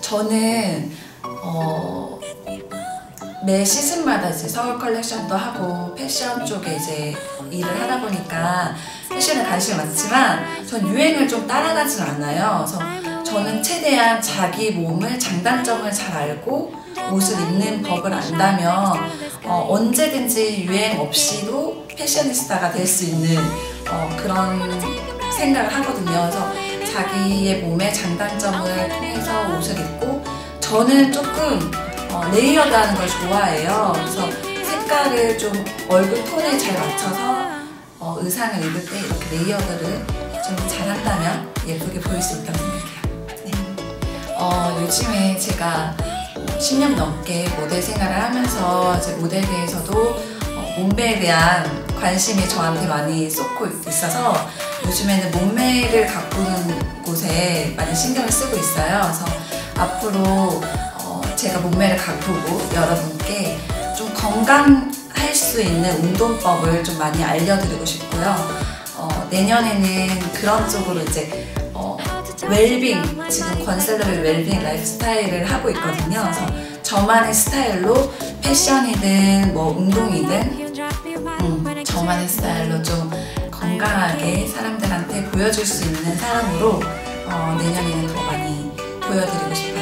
저는 어, 매 시즌마다 이제 서울 컬렉션도 하고 패션 쪽에 이제 일을 하다 보니까 패션에 관심이 많지만 전 유행을 좀 따라가진 않아요. 그래서 저는 최대한 자기 몸을 장단점을 잘 알고 옷을 입는 법을 안다면 어, 언제든지 유행 없이도 패셔니스타가 될 수 있는 어, 그런 생각을 하거든요. 그래서 자기의 몸의 장단점을 통해서 옷을 입고 저는 조금 어, 레이어드하는 걸 좋아해요. 그래서 색깔을 좀 얼굴 톤에 잘 맞춰서 어, 의상을 입을 때 이렇게 레이어드를 좀 잘한다면 예쁘게 보일 수 있다고 생각해요. 네. 어, 요즘에 제가 10년 넘게 모델 생활을 하면서 이제 모델계에서도 어, 몸매에 대한 관심이 저한테 많이 쏟고 있어서 요즘에는 몸매를 가꾸는 곳에 많이 신경을 쓰고 있어요. 그래서 앞으로 어, 제가 몸매를 가꾸고 여러분께 좀 건강할 수 있는 운동법을 좀 많이 알려드리고 싶고요. 어, 내년에는 그런 쪽으로 이제 어, 웰빙 지금 건셀러의 웰빙 라이프 스타일을 하고 있거든요. 그래서 저만의 스타일로 패션이든 뭐 운동이든 음, 저만의 스타일로 좀 건강하게 사람들한테 보여줄 수 있는 사람으로 어, 내년에는 더 많이 보여드리고 싶어요.